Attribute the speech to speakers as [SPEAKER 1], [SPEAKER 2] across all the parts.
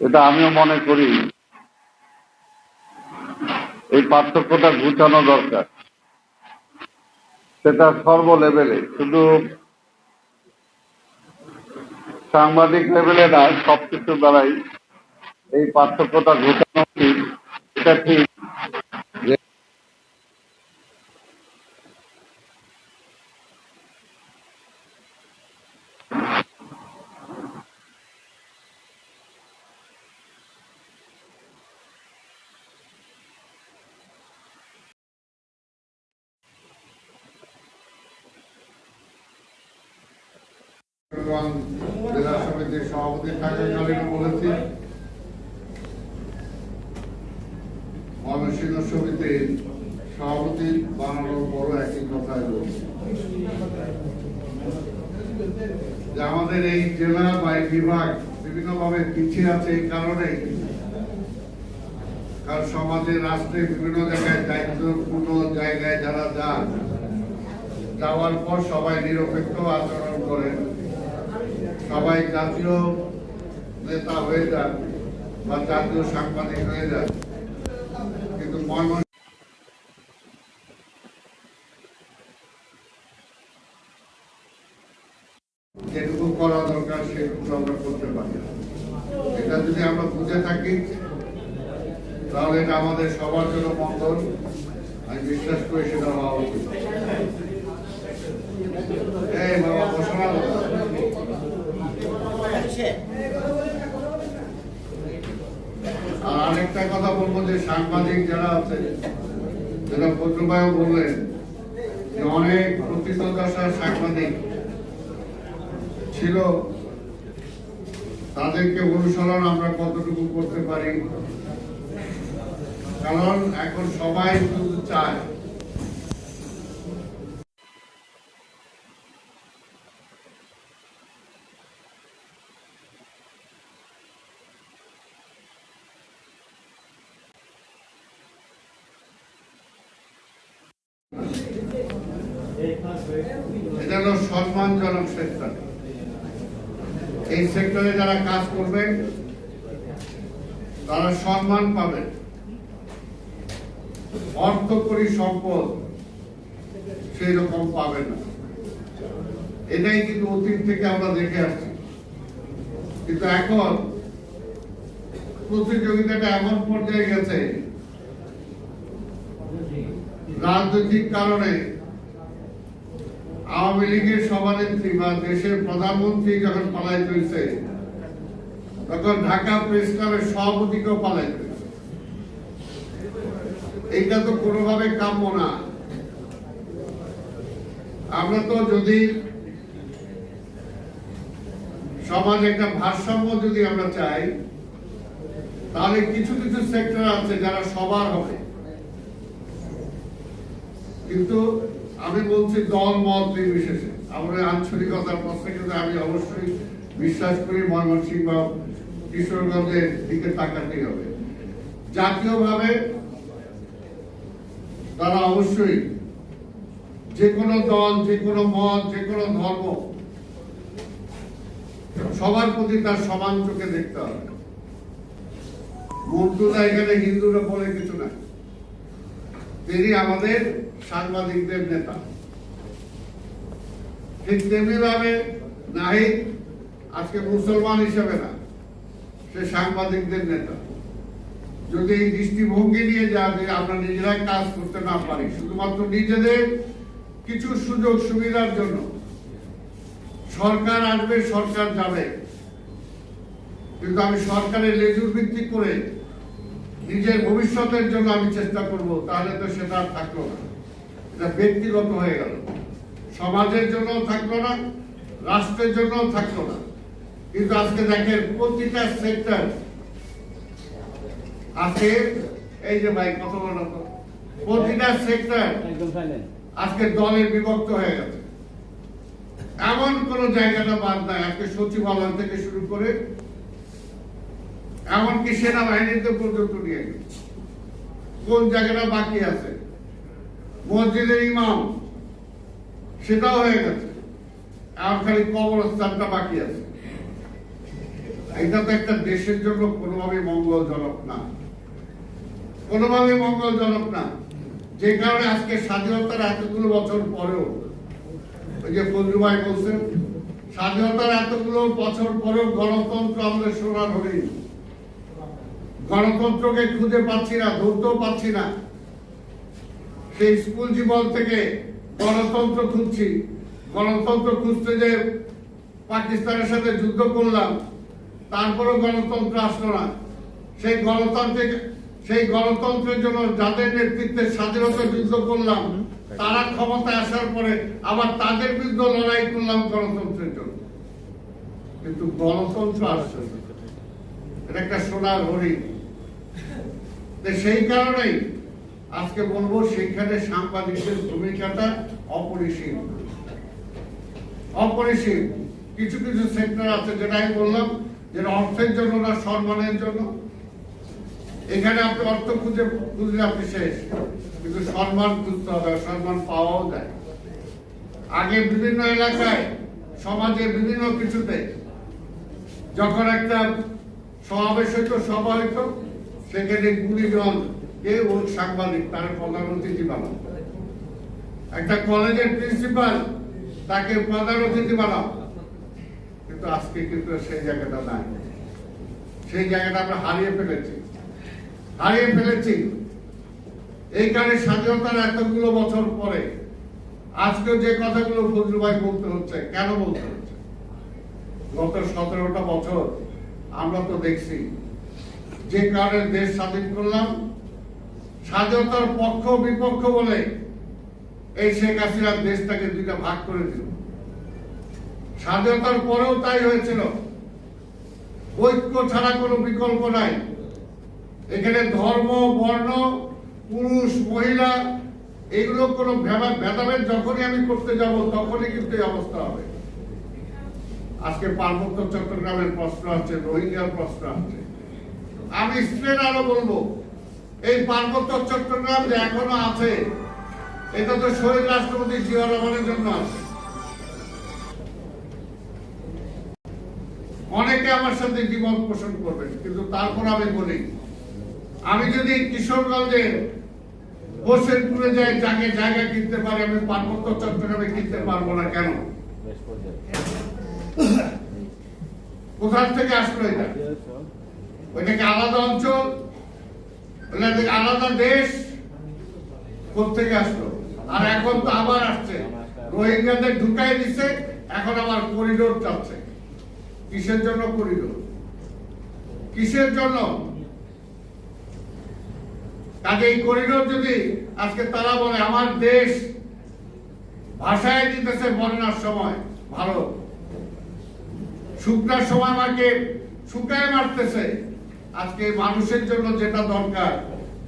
[SPEAKER 1] এটা আমিও মনে করি এই পার্থক্যটা ঘুচানো দরকার। সেটা সর্ব লেভেলে শুধু সাংবাদিক লেভেলে না সবকিছু দ্বারাই এই পার্থক্যটা ঘুচানো উচিত। এটা ঠিক।
[SPEAKER 2] এবং জেলা সমিতির সভাপতি থাকাকালীন বলেছি। ময়মনসিংহ সমিতির সভাপতি বানানোর পরও একই কথাই বলছি। যে আমাদের এই জেলা বা এই বিভাগ বিভিন্নভাবে পিছিয়ে আছে এই কারণে, কারণ সমাজে, রাষ্ট্রে বিভিন্ন জায়গায় দায়িত্বপূর্ণ জায়গায় যারা যান, যাওয়ার পর সবাই নিরপেক্ষ আচরণ করেন। সবাই জাতীয় নেতা হয়ে যান বা জাতীয় সাংবাদিক হয়ে যান কিন্তু যেটুকু করা দরকার সেটুকু আমরা করতে পারি। এটা যদি আমরা বুঝে থাকি, তাহলে এটা আমাদের সবার জন্য মঙ্গল। আমি বিশ্বাস করি সেটা হওয়া উচিত এই বাবা ঘোষণা আর আরেকটা কথা বলব যে সাংবাদিক যারা আছে, যারা ভদ্রবায়ু বললেন যে অনেক প্রকৃতদশার সাংবাদিক ছিল, তাদেরকে অনুসরণ আমরা কতটুকু করতে পারি? কারণ এখন সবাই শুধু চায়। এটা হলো সম্মানজনক সেক্টর। এই সেক্টরে যারা কাজ করবে, তারা সম্মান পাবে অর্থকরী সম্পদ সেই রকম পাবে না। এটাই কিন্তু অতীত থেকে আমরা দেখে আসছি। কিন্তু এখন প্রতিযোগিতাটা এমন পর্যায়ে গেছে রাজনৈতিক কারণে আওয়ামী লীগের সভানেত্রী বা দেশের প্রধানমন্ত্রী যখন পালাই হয়েছে তখন ঢাকা প্রেস ক্লাবের সভাপতিকেও পালাই এইটা তো কোনোভাবে কাম্য না। আমরা তো যদি সমাজে একটা ভারসাম্য যদি আমরা চাই, তাহলে কিছু কিছু সেক্টর আছে যারা সবার হবে। কিন্তু আমি বলছি দল, মত নির্বিশেষে। আমাদের আঞ্চলিকতার প্রশ্নে কিন্তু আমি অবশ্যই বিশ্বাস করি ময়মনসিংহ বা কিশোরগঞ্জের দিকে তাকাতেই হবে। জাতীয়ভাবে তারা অবশ্যই যে কোনো দল, যে কোনো মত, যে কোনো ধর্ম, সবার প্রতি তার সমান চোখে দেখতে হবে। মর্তুদা এখানে হিন্দুরা বলে কিছু না তিনি আমাদের সাংবাদিকদের নেতা। ঠিক তেমনি ভাবে নাহিদ আজকে মুসলমান হিসেবে না, সে সাংবাদিকদের নেতা। যদি এই দৃষ্টিভঙ্গি নিয়ে যা যে আমরা নিজেরাই কাজ করতে না পারি, শুধুমাত্র নিজেদের কিছু সুযোগ সুবিধার জন্য, সরকার আসবে, সরকার যাবে। কিন্তু আমি সরকারের লেজুর ভিত্তি করে নিজের ভবিষ্যতের জন্য আমি চেষ্টা করব তাহলে তো সেটা আর থাকল না। এটা ব্যক্তিগত হয়ে গেল। সমাজের জন্য থাকল না রাষ্ট্রের জন্য থাকল না। কিন্তু আজকে দেখেন প্রতিটা সেক্টর আজকে এই যে ভাই কত বড় প্রতিটা সেক্টর আজকে দলের বিভক্ত হয়ে গেছে। এমন কোন জায়গাটা বাদ নাই। আজকে সচিবালয় থেকে শুরু করে এমনকি সেনাবাহিনীতে পর্যন্ত নিয়ে গেছে। কোন জায়গাটা বাকি আছে? মসজিদের ইমাম, সেটাও হয়ে গেছে। এখন খালি কবরস্থানটা বাকি আছে। এটা তো একটা দেশের জন্য কোনোভাবে মঙ্গলজনক না। কোনোভাবে মঙ্গলজনক না। যে কারণে আজকে স্বাধীনতার এতগুলো বছর পরেও, ওই যে ফজলু ভাই বলছেন, স্বাধীনতার এতগুলো বছর পরেও গণতন্ত্র আমাদের সোনার হরিণ গণতন্ত্রকে খুঁজে পাচ্ছি না, ধরতেও পাচ্ছি না। সেই স্কুল জীবন থেকে গণতন্ত্র খুঁজছি। গণতন্ত্র খুঁজতে যে পাকিস্তানের সাথে যুদ্ধ করলাম, তারপরেও গণতন্ত্র আসলো না। সেই গণতান্ত্রিক, সেই গণতন্ত্রের জন্য যাদের নেতৃত্বে স্বাধীনতা যুদ্ধ করলাম, তারা ক্ষমতায় আসার পরে আবার তাদের বিরুদ্ধে লড়াই করলাম গণতন্ত্রের জন্য। কিন্তু গণতন্ত্র আসছে এটা একটা সোনার হরিণ। সেই কারণেই আজকে বলব সেখানে সাংবাদিকদের ভূমিকাটা অপরিসীম। অপরিসীম। কিছু কিছু সেক্টর আছে যেটা আমি বললাম যে অর্থের জন্য না, সম্মানের জন্য। এখানে আপনি অর্থ খুঁজে, খুঁজলে আপনি শেষ। কিন্তু সম্মান খুঁজতে হবে, সম্মান পাওয়াও যায়। আগে বিভিন্ন এলাকায়, সমাজে বিভিন্ন কিছুতে, যখন একটা সমাবেশ হইতো, সভা হইতো সেখানে গুলিজন কে ও সাংবাদিক, তার প্রধান অতিথি বানাও। একটা কলেজের প্রিন্সিপাল, তাকে প্রধান অতিথি বানাও। কিন্তু আজকে কিন্তু সেই জায়গাটা নাই। সেই জায়গাটা আমরা হারিয়ে ফেলেছি। হারিয়ে ফেলেছি। এই কারণে স্বাধীনতার এতগুলো বছর পরে আজকে যে কথাগুলো ফজলু বলতে হচ্ছে, কেন বলতে হচ্ছে? গত সতেরোটা বছর আমরা তো দেখছি যে কারণে দেশ স্বাধীন করলাম, স্বাধীনতার পক্ষ বিপক্ষ বলে এই শেখ হাসিনা দেশটাকে দুইটা ভাগ করে দিল। স্বাধীনতার পরেও তাই হয়েছিল। ঐক্য ছাড়া কোনো বিকল্প নাই। এখানে ধর্ম, বর্ণ, পুরুষ, মহিলা, এগুলো কোনো ভেদা- ভেদাভেদ যখনই আমি করতে যাব, তখনই কিন্তু এই অবস্থা হবে। আজকে পার্বত্য চট্টগ্রামের প্রশ্ন আছে, রোহিঙ্গার প্রশ্ন আছে। আমি স্ট্রেট আরও বলব। এই পার্বত্য চট্টগ্রাম যে এখনও আছে এটা তো শহীদ রাষ্ট্রপতি জিয়া রহমানের জন্য আছে। অনেকে আমার সাথে জীবন পোষণ করবেন কিন্তু তারপর আমি বলি আমি যদি কিশোরগঞ্জে হোসেনপুরে যাই যাকে জায়গা কিনতে পারি আমি পার্বত্য চট্টগ্রামে কিনতে পারব না কেন? কোথার থেকে আসলো এটা? ওইটাকে আলাদা অঞ্চল ওইটাকে আলাদা দেশ কোথেকে আসলো? আর এখন তো আবার আসছে। রোহিঙ্গাদের ঢুকাই দিছে, এখন আবার করিডোর চাচ্ছে কিসের জন্য করিডোর কিসের জন্য? কাজে এই করিডোর যদি আজকে তারা বলে, আমার দেশ ভাষায় দিতেছে বন্যার সময়, ভালো। শুকনার সময় আমাকে শুকায় মারতেছে। আজকে মানুষের জন্য যেটা দরকার,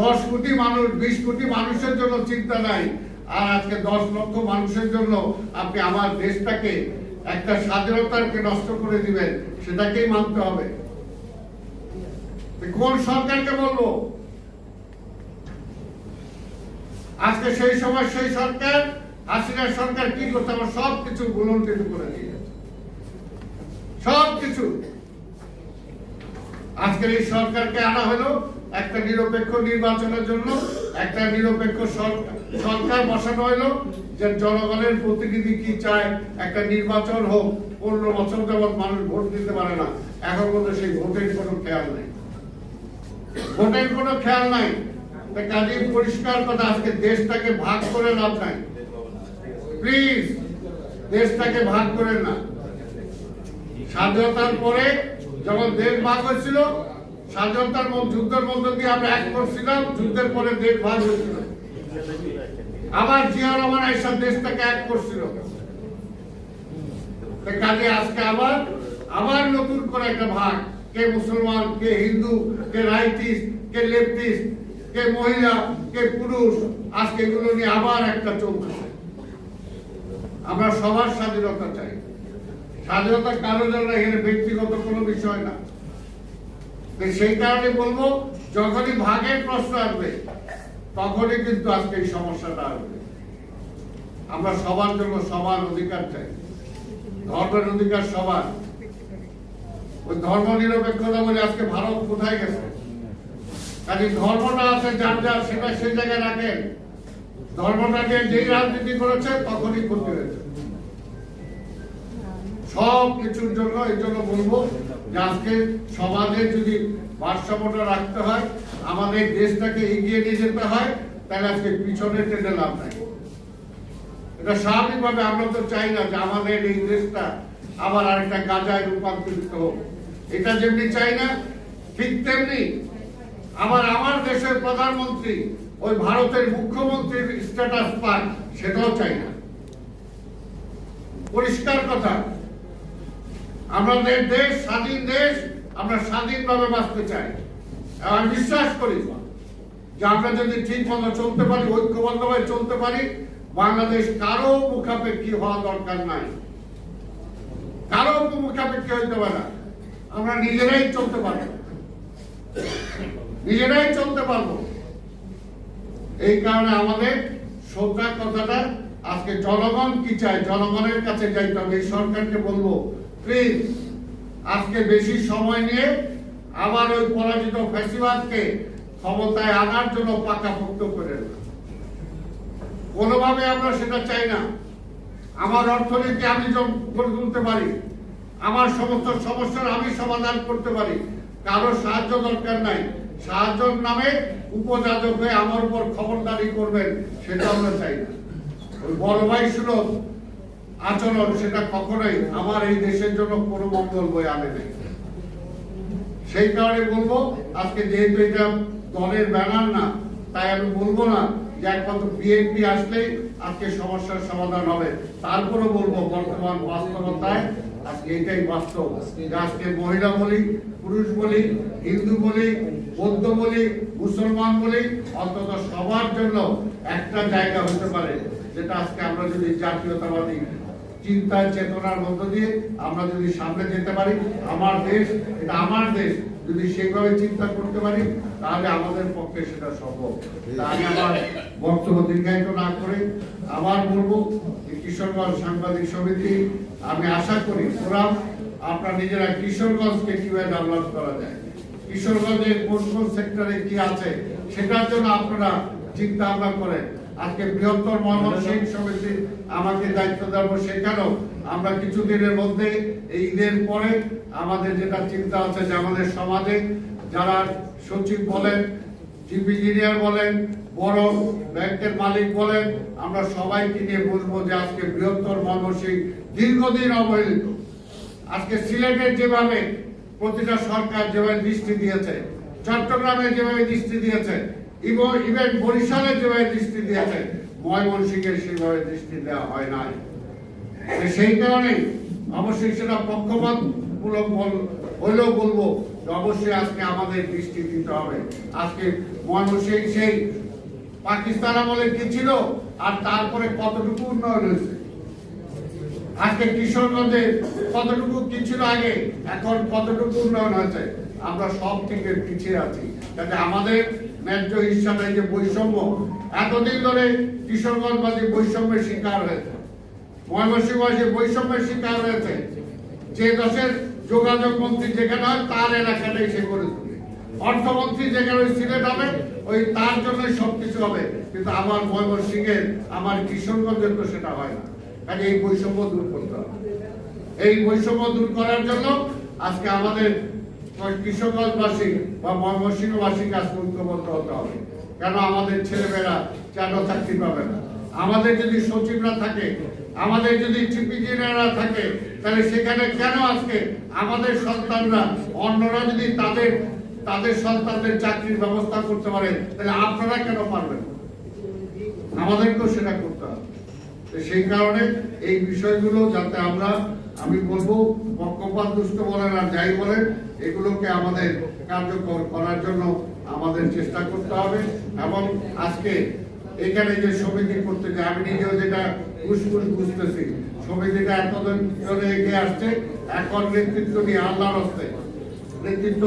[SPEAKER 2] দশ কোটি মানুষ, বিশ কোটি মানুষের জন্য চিন্তা নাই, আর আজকে দশ লক্ষ মানুষের জন্য আপনি আমার দেশটাকে একটা স্বাধীনতাকে নষ্ট করে দিবেন, সেটাকেই মানতে হবে। কোন সরকারকে বলব? আজকে সেই সময় সেই সরকার হাসিনার সরকার কি করতে আমার সব কিছু গুলন্ডিত করে দিয়েছে। সব কিছু আজকের এই সরকারকে আনা হলো একটা নিরপেক্ষ নির্বাচনের জন্য, একটা নিরপেক্ষ সরকার বসানো হলো যে জনগণের প্রতিনিধি কি চায়, একটা নির্বাচন হোক, পনেরো বছর যাবৎ মানুষ ভোট দিতে পারে না। এখন পর্যন্ত সেই ভোটের কোনো খেয়াল নেই। ভোটের কোনো খেয়াল নাই। কাজে পরিষ্কার কথা, আজকে দেশটাকে ভাগ করে লাভ নাই। প্লিজ দেশটাকে ভাগ করে না। স্বাধীনতার পরে যখন দেশ ভাগ হয়েছিল, স্বাধীনতার যুদ্ধের মধ্য দিয়ে আমরা এক করছিলাম যুদ্ধের পরে দেশ ভাগ হয়েছিল। আবার জিয়া রহমান এইসব দেশটাকে এক করছিল। কাজে আজকে আবার আবার নতুন করে একটা ভাগ। কে মুসলমান, কে হিন্দু, কে রাইটিস্ট, কে লেফটিস্ট, কে মহিলা, কে পুরুষ, আজকে এগুলো নিয়ে আবার একটা চলতেছে আমরা সবার স্বাধীনতা চাই। স্বাধীনতা কারও জন্য এখানে ব্যক্তিগত কোনো বিষয় না। সেই কারণে বলব, যখনই ভাগের প্রশ্ন আসবে, তখনই কিন্তু আজকে এই সমস্যাটা আসবে। আমরা সবার জন্য সমান অধিকার চাই। ধর্মের অধিকার সবার। ওই ধর্ম নিরপেক্ষতা বলে আজকে ভারত কোথায় গেছে? কাজে ধর্মটা আছে যার যার সেটা সেই জায়গায় রাখেন। ধর্মটাকে যেই রাজনীতি করেছে, তখনই ক্ষতি হয়েছে। সব কিছুর জন্য এই জন্য বলব যে আজকে সমাজে যদি ভারসাম্যটা রাখতে হয়, আমাদের দেশটাকে এগিয়ে নিয়ে যেতে হয়, তাহলে আজকে পিছনে টেনে লাভ নাই। এটা স্বাভাবিকভাবে আমরা তো চাই না যে আমাদের এই দেশটা আবার আরেকটা গাজায় রূপান্তরিত হোক। এটা যেমনি চাই না, ঠিক তেমনি আবার আমার দেশের প্রধানমন্ত্রী, ওই ভারতের মুখ্যমন্ত্রীর স্ট্যাটাস পান সেটাও চাই না। পরিষ্কার কথা আমাদের দেশ স্বাধীন দেশ, আমরা স্বাধীনভাবে বাঁচতে চাই। আমি বিশ্বাস করি যে আমরা যদি ঠিক মতো চলতে পারি, ঐক্যবদ্ধভাবে চলতে পারি, বাংলাদেশ কারও মুখাপেক্ষী হওয়া দরকার নাই। কারও মুখাপেক্ষী হইতে পারে। আমরা নিজেরাই চলতে পারব। নিজেরাই চলতে পারব। এই কারণে আমাদের শ্রদ্ধা কথাটা আজকে জনগণ কি চায়? জনগণের কাছে যাইতে হবে। এই সরকারকে বলব প্লিজ, আজকে বেশি সময় নিয়ে আবার ওই পরাজিত ফ্যাসিবাদকে ক্ষমতায় আনার জন্য পাকাপোক্ত করে কোনোভাবে আমরা সেটা চাই না। আমার অর্থনীতি আমি গড়ে তুলতে পারি, আমার সমস্ত সমস্যার আমি সমাধান করতে পারি, কারও সাহায্য দরকার নাই। সাহায্যর নামে উপযাজক হয়ে আমার উপর খবরদারি করবেন, সেটা আমরা চাই না। ওই বড় ভাই সুলভ আচরণ সেটা কখনোই আমার এই দেশের জন্য কোনো মঙ্গল বই আনে নাই। সেই কারণে বলব, আজকে যেহেতু এটা দলের ব্যানার না, তাই আমি বলব না যে একমাত্র বিএনপি আসলেই আজকে সমস্যার সমাধান হবে। তারপরে বলব, বর্তমান বাস্তবতায় আজকে এটাই বাস্তব। আজকে মহিলা বলি, পুরুষ বলি, হিন্দু বলি, বৌদ্ধ বলি, মুসলমান বলি, অন্তত সবার জন্য একটা জায়গা হতে পারে, যেটা আজকে আমরা যদি জাতীয়তাবাদী চিন্তা চেতনার মধ্য দিয়ে আমরা যদি সামনে যেতে পারি, আমার দেশ, এটা আমার দেশ, যদি সেইভাবে চিন্তা করতে পারি, তাহলে আমাদের পক্ষে সেটা সম্ভব। আমি আমার বক্তব্য দীর্ঘায়িত না করে আবার বলব কিশোরগঞ্জ সাংবাদিক সমিতি, আমি আশা করি ফোরাম আপনারা নিজেরা কিশোরগঞ্জকে কীভাবে ডেভেলপ করা যায়, কিশোরগঞ্জের কোন কোন সেক্টরে কি আছে, সেটার জন্য আপনারা চিন্তা ভাবনা করেন। আজকে বৃহত্তর ময়মনসিংহ সমিতি আমাকে দায়িত্ব দেবো সেখানেও আমরা কিছুদিনের মধ্যে এই ঈদের পরে আমাদের যেটা চিন্তা আছে যে আমাদের সমাজে যারা সচিব বলেন চিফ ইঞ্জিনিয়ার বলেন, বড় ব্যাংকের মালিক বলেন, আমরা সবাইকে নিয়ে বলব যে আজকে বৃহত্তর ময়মনসিংহ দীর্ঘদিন অবহেলিত। আজকে সিলেটের যেভাবে প্রতিটা সরকার যেভাবে দৃষ্টি দিয়েছে, চট্টগ্রামে যেভাবে দৃষ্টি দিয়েছে ইভেন বরিশালে যেভাবে দৃষ্টি দিয়েছে ময়মনসিংহে সেভাবে দৃষ্টি দেওয়া হয় নাই। সেই কারণে অবশ্যই সেটা পক্ষপাত মূলক বল- বলব অবশ্যই আজকে আমাদের দৃষ্টি দিতে হবে। আজকে ময়মনসিংহ সেই পাকিস্তান আমলে কি ছিল আর তারপরে কতটুকু উন্নয়ন হয়েছে? আজকে কিশোরগঞ্জে কতটুকু কি ছিল আগে, এখন কতটুকু উন্নয়ন হয়েছে? আমরা সব থেকে পিছিয়ে আছি। কাজে আমাদের ন্যায্য হিসাবে যে বৈষম্য, এতদিন ধরে কিশোরগঞ্জবাসী বৈষম্যের শিকার হয়েছে। ময়মনসিংহবাসী বৈষম্যের শিকার হয়েছে। যে দেশের যোগাযোগ মন্ত্রী যেখানে হয়, তার এলাকাটাই সে করে তুলে। অর্থমন্ত্রী যেখানে ওই সিলেট হবে, ওই তার জন্যই সবকিছু হবে। কিন্তু আমার ময়মনসিংহের, আমার কিশোরগঞ্জের তো সেটা হয় না। কাজে এই বৈষম্য দূর করতে হবে। এই বৈষম্য দূর করার জন্য আজকে আমাদের কৃষকবাসী বা ময়মনসিংহবাসীকে আজকে ঐক্যবদ্ধ হতে হবে। কেন আমাদের ছেলেমেয়েরা কেন চাকরি পাবে না? আমাদের যদি সচিবরা থাকে, আমাদের যদি চিফ থাকে, তাহলে সেখানে কেন আজকে আমাদের সন্তানরা, অন্যরা যদি তাদের তাদের সন্তানদের চাকরির ব্যবস্থা করতে পারে, তাহলে আপনারা কেন পারবেন আমাদেরকেও সেটা করতে হবে। সেই কারণে এই বিষয়গুলো যাতে আমরা আমি বলব পক্ষপাত দুষ্ট বলেন আর যাই বলেন, এগুলোকে আমাদের কার্যকর করার জন্য আমাদের চেষ্টা করতে হবে। এবং আজকে এখানে যে সমিতি করতে যে আমি নিজেও যেটা ঘুষঘুষ বুঝতেছি সমিতিটা এতদিন ধরে এগিয়ে আসছে, এখন নেতৃত্ব নিয়ে আল্লাহর হস্তে। নেতৃত্ব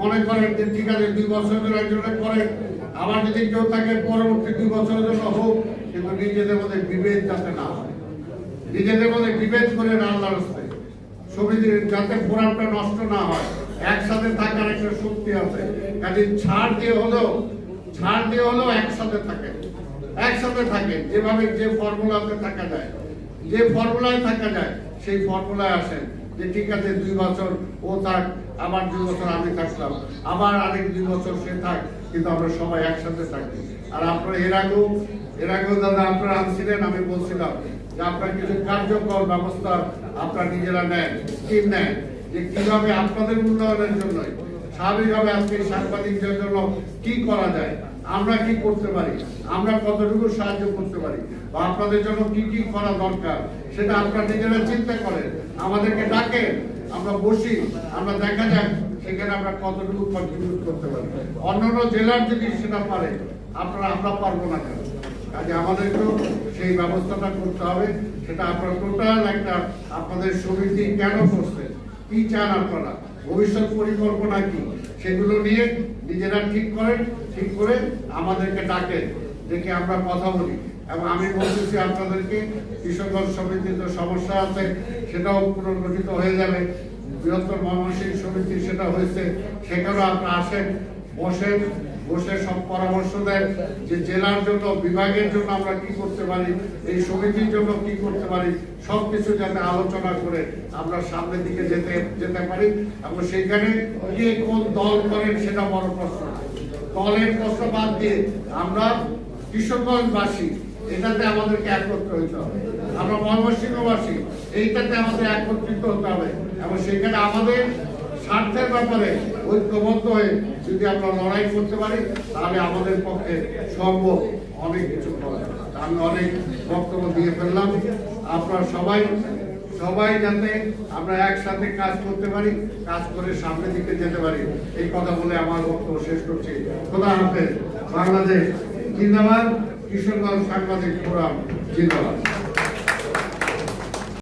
[SPEAKER 2] মনে করেন যে, ঠিক আছে, দুই বছর ধরে একজনে করে, আবার যদি কেউ থাকে পরবর্তী দুই বছরের জন্য হোক, কিন্তু নিজেদের মধ্যে বিভেদ যাতে না হয়। নিজেদের মধ্যে বিভেদ করে না আল্লাহর হস্তে সমিতির যাতে ফোরামটা নষ্ট না হয়, একসাথে থাকার একটা শক্তি আছে। কাজে ছাড় দিয়ে হলেও, ছাড় দিয়ে হলেও একসাথে থাকে একসাথে থাকে যেভাবে যে ফর্মুলাতে থাকা যায়। যে ফর্মুলায় থাকা যায়, সেই ফর্মুলায় আসেন। যে ঠিক আছে, দুই বছর ও থাক, আবার দুই বছর আমি থাকলাম, আবার আরেক দুই বছর সে থাক, কিন্তু আমরা সবাই একসাথে থাকি। আর আপনারা, এর আগেও এর আগেও দাদা আপনারা আনছিলেন, আমি বলছিলাম যে আপনারা কিছু কার্যকর ব্যবস্থা আপনারা নিজেরা নেন স্কিম নেন, যে কীভাবে আপনাদের উন্নয়নের জন্য স্বাভাবিকভাবে আজকে সাংবাদিকদের জন্য কি করা যায়, আমরা কি করতে পারি, আমরা কতটুকু সাহায্য করতে পারি, বা আপনাদের জন্য কি কি করা দরকার, সেটা আপনারা নিজেরা চিন্তা করেন, আমাদেরকে ডাকেন, আমরা বসি, আমরা দেখা যাক সেখানে আমরা কতটুকু কন্ট্রিবিউট করতে পারি। অন্যান্য জেলার যদি সেটা পারে আপনারা, আমরা পারব না কেন? কাজে আমাদেরকেও সেই ব্যবস্থাটা করতে হবে, সেটা আপনারা টোটাল একটা আপনাদের সমিতি কেন করছে, কি চান আপনারা, ভবিষ্যৎ পরিকল্পনা কি, সেগুলো নিয়ে নিজেরা ঠিক করেন ঠিক করে আমাদেরকে ডাকেন, দেখে আমরা কথা বলি। এবং আমি বলতেছি আপনাদেরকে কৃষকগঞ্জ সমিতির যে সমস্যা আছে, সেটাও পুনর্গঠিত হয়ে যাবে। বৃহত্তর ময়মনসিংহ সমিতি সেটা হয়েছে, সেখানেও আপনারা আসেন, বসেন বসে সব পরামর্শ দেন যে জেলার জন্য, বিভাগের জন্য আমরা কি করতে পারি, এই সমিতির জন্য কি করতে পারি, সবকিছু যাতে আলোচনা করে আমরা সামনের দিকে যেতে যেতে পারি। এবং সেইখানে কে কোন দল করেন সেটা বড় প্রশ্ন। দলের প্রশ্ন বাদ দিয়ে আমরা কৃষকগঞ্জবাসী এটাতে আমাদেরকে একত্র হতে হবে। আমরা ময়মনসিংহবাসী, এইটাতে আমাদের একত্রিত হতে হবে। এবং সেখানে আমাদের স্বার্থের ব্যাপারে ঐক্যবদ্ধ হয়ে যদি আমরা লড়াই করতে পারি, তাহলে আমাদের পক্ষে সম্ভব অনেক কিছু করা আমি অনেক বক্তব্য দিয়ে ফেললাম। আপনারা সবাই সবাই যাতে আমরা একসাথে কাজ করতে পারি, কাজ করে সামনের দিকে যেতে পারি। এই কথা বলে আমার বক্তব্য শেষ করছি। খোদা হাফেজ। বাংলাদেশ জিন্দাবাদ। কিশোরগঞ্জ সাংবাদিক ফোরাম জিন্দাবাদ।